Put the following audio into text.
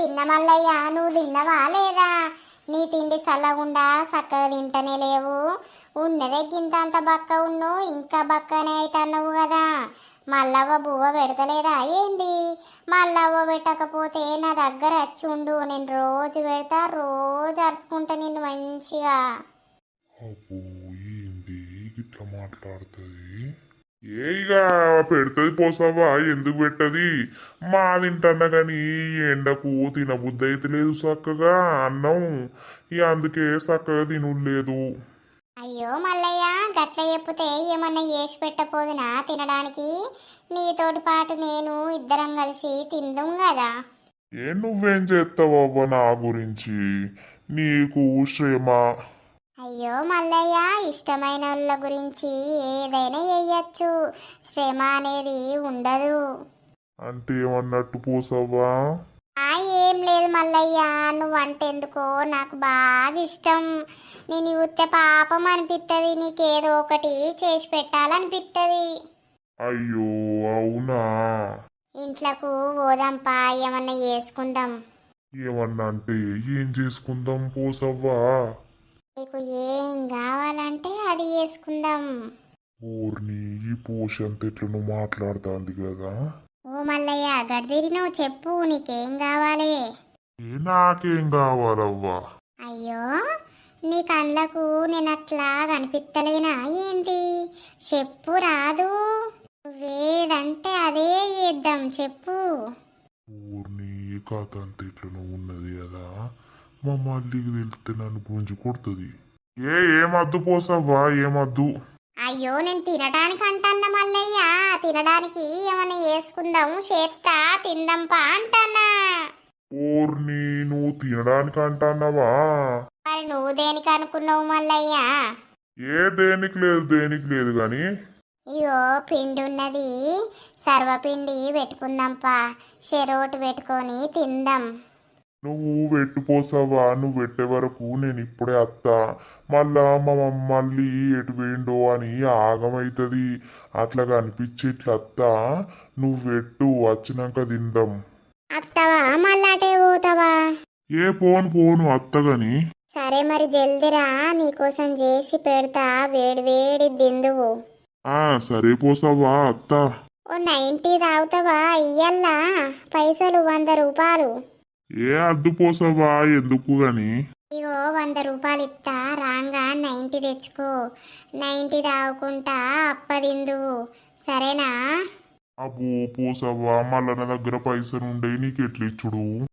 తిన్న మల్లయ్య నువ్వు తిన్నవా లేదా? నీ తిండి చల్లగుండా చక్కగా తింటనే లేవు. ఉన్నదే గింత అంత బక్క ఉన్ను ఇంకా బక్కనే అవుతున్నావు కదా. మల్లవ్వ బువ్వ పెడతలేదా? ఏంది? మల్లవ్వ పెట్టకపోతే నా దగ్గర వచ్చి ఉండు. నేను రోజు పెడతా రోజు అరుచుకుంటా నిన్ను మంచిగా. ఇట్లా మాట్లాడుతుంది? ఏ ఇక పెడుతుంది పోసావా? ఎందుకు పెట్టది? మా తింటన్నా కానీ ఎండకు తినబుద్ధి అయితే లేదు చక్కగా అన్నం. ఇక అందుకే చక్కగా తినలేదు అయ్యో మల్లయ్య గట్ల చెప్తే ఏమన్నా చేసి పెట్టపోదునా తినడానికి? నీతోటి పాటు నేను ఇద్దరం కలిసి తిందాం కదా ఏ నువ్వేం చేస్తావవ్వ నా గురించి? నీకు శ్రమ. అయ్యో మల్లయ్య ఇష్టమైన వాళ్ళ గురించి ఏదైనా చెయ్యొచ్చు. శ్రమ అనేది ఉండదు. అంటే ఏమన్నట్టు పోసావా ఆ ఏం లేదు మల్లయ్య నువ్వంటే ఎందుకో నాకు బాగా ఇష్టం. నేను చూస్తే పాపం అనిపిస్తుంది నీకేదో ఒకటి చేసి పెట్టాలనిపిస్తుంది అయ్యో అవునా? ఇంట్లోకు పోదాంపా ఏమన్నా చేసుకుందాం. ఏమన్నా అంటే ఏం చేసుకుందాం పోసవ్వా? నీకు ఏం కావాలంటే అది చేసుకుందాం. ఊరిని ఈ పోషంత ఎట్లా నువ్వు మాట్లాడుతుంది కదా? ఓ మల్లయ్య గడిదిరి నువ్వు చెప్పు నీకేం కావాలి? ఏ నాకేం కావాలవ్వా? అయ్యో నీ కళ్ళకు నేను అట్లా కనిపిస్తలేనా ఏంటి? చెప్పు రాదు. నువ్వేదంటే అదే చేద్దాం చెప్పు. ఊరిని ఈ కథ అంత ఉన్నది కదా? మా మల్లికి తెలిస్తే నన్ను గుంజి కొడుతుంది. ఏ ఏమద్దు పోసవ్వా ఏమద్దు అయ్యో నేను తినడానికి అంటాన్నా మల్లయ్య. తినడానికి ఏమైనా చేసుకుందాం చేత్తా తిందాంపా అంటానా ఊరిని నువ్వు తినడానికి అంటున్నావా? మరి నువ్వు దేనికి అనుకున్నావు మల్లయ్య? ఏ దేనికి లేదు దేనికి లేదు కానీ ఇగో పిండి ఉన్నది సర్వపిండి పెట్టుకుందాంపా. చెరోటు పెట్టుకొని తిందాం. నువ్వు వెట్టుపోసావా నువ్వు పెట్టే వరకు నేను ఇప్పుడే అత్తా. మళ్ళా మా మమ్మ మళ్ళీ ఎటు వేయండో అని ఆగమైతుంది. అట్లా కనిపించి ఇట్లా అత్తా. నువ్వు పెట్టు వచ్చినాక తిందాం. అత్తవా? మళ్ళాటే పోతావా? ఏ పోను పోను అత్తగని. సరే మరి జల్దిరా నీకోసం చేసి పెడతా. వేడి వేడి దిందువు. ఆ సరే పోసావా అత్త. ఓ నైంటీ తాగుతావా? ఇయ్యల్లా. పైసలు వంద రూపాయలు. ఏ అద్దు పోసావా? ఎందుకు గాని? ఇగో వంద రూపాయలు ఇస్తా రాంగా నైంటీ తెచ్చుకో. నైంటీ తాగుకుంటా అప్పదిందువు సరేనా? అబ్బో పోసావా? మళ్ళా నా దగ్గర పైసలు ఉండే నీకు ఎట్లా ఇచ్చుడు